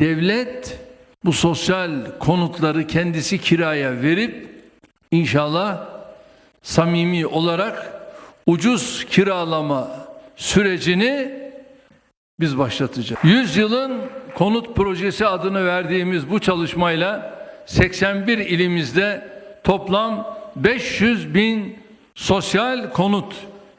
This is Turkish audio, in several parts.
Devlet bu sosyal konutları kendisi kiraya verip inşallah samimi olarak ucuz kiralama sürecini biz başlatacağız. 100 yılın konut projesi adını verdiğimiz bu çalışmayla 81 ilimizde toplam 500 bin sosyal konut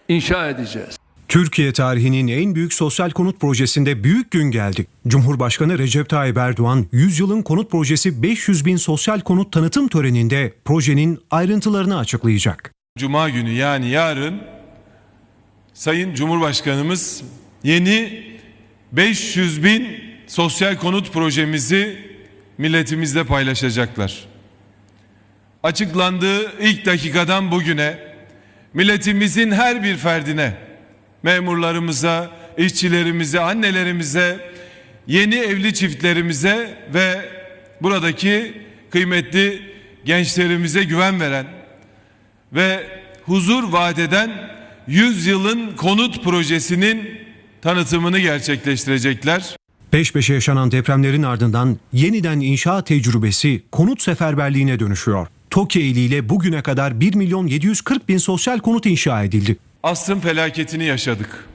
inşa edeceğiz. Türkiye tarihinin en büyük sosyal konut projesinde büyük gün geldi. Cumhurbaşkanı Recep Tayyip Erdoğan, 100 yılın konut projesi 500 bin sosyal konut tanıtım töreninde projenin ayrıntılarını açıklayacak. Cuma günü yani yarın Sayın Cumhurbaşkanımız yeni 500 bin sosyal konut projemizi milletimizle paylaşacaklar. Açıklandığı ilk dakikadan bugüne milletimizin her bir ferdine, memurlarımıza, işçilerimize, annelerimize, yeni evli çiftlerimize ve buradaki kıymetli gençlerimize güven veren ve huzur vaat eden 100 yılın konut projesinin tanıtımını gerçekleştirecekler. Peş peşe yaşanan depremlerin ardından yeniden inşa tecrübesi konut seferberliğine dönüşüyor. TOKİ eliyle bugüne kadar 1 milyon 740 bin sosyal konut inşa edildi. Asrın felaketini yaşadık.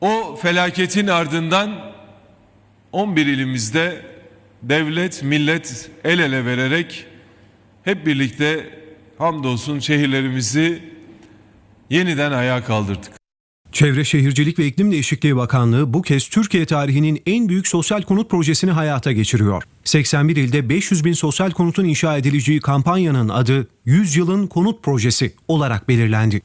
O felaketin ardından 11 ilimizde devlet, millet el ele vererek hep birlikte hamdolsun şehirlerimizi yeniden ayağa kaldırdık. Çevre Şehircilik ve İklim Değişikliği Bakanlığı bu kez Türkiye tarihinin en büyük sosyal konut projesini hayata geçiriyor. 81 ilde 500 bin sosyal konutun inşa edileceği kampanyanın adı 100 yılın konut projesi olarak belirlendi.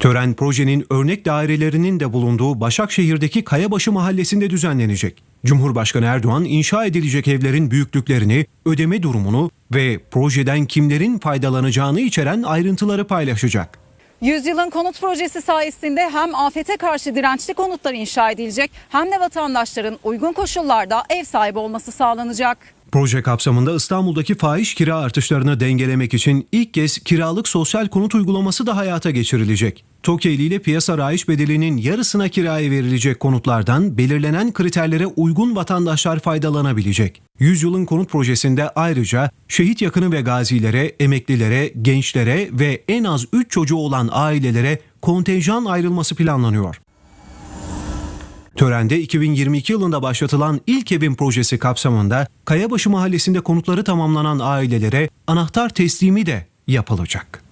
Tören projenin örnek dairelerinin de bulunduğu Başakşehir'deki Kayabaşı mahallesinde düzenlenecek. Cumhurbaşkanı Erdoğan inşa edilecek evlerin büyüklüklerini, ödeme durumunu ve projeden kimlerin faydalanacağını içeren ayrıntıları paylaşacak. Yüzyılın konut projesi sayesinde hem afete karşı dirençli konutlar inşa edilecek hem de vatandaşların uygun koşullarda ev sahibi olması sağlanacak. Proje kapsamında İstanbul'daki fahiş kira artışlarını dengelemek için ilk kez kiralık sosyal konut uygulaması da hayata geçirilecek. TOKİ ile piyasa raiç bedelinin yarısına kiraya verilecek konutlardan belirlenen kriterlere uygun vatandaşlar faydalanabilecek. Yüzyılın konut projesinde ayrıca şehit yakını ve gazilere, emeklilere, gençlere ve en az 3 çocuğu olan ailelere kontenjan ayrılması planlanıyor. Törende 2022 yılında başlatılan ilk evin projesi kapsamında Kayabaşı Mahallesi'nde konutları tamamlanan ailelere anahtar teslimi de yapılacak.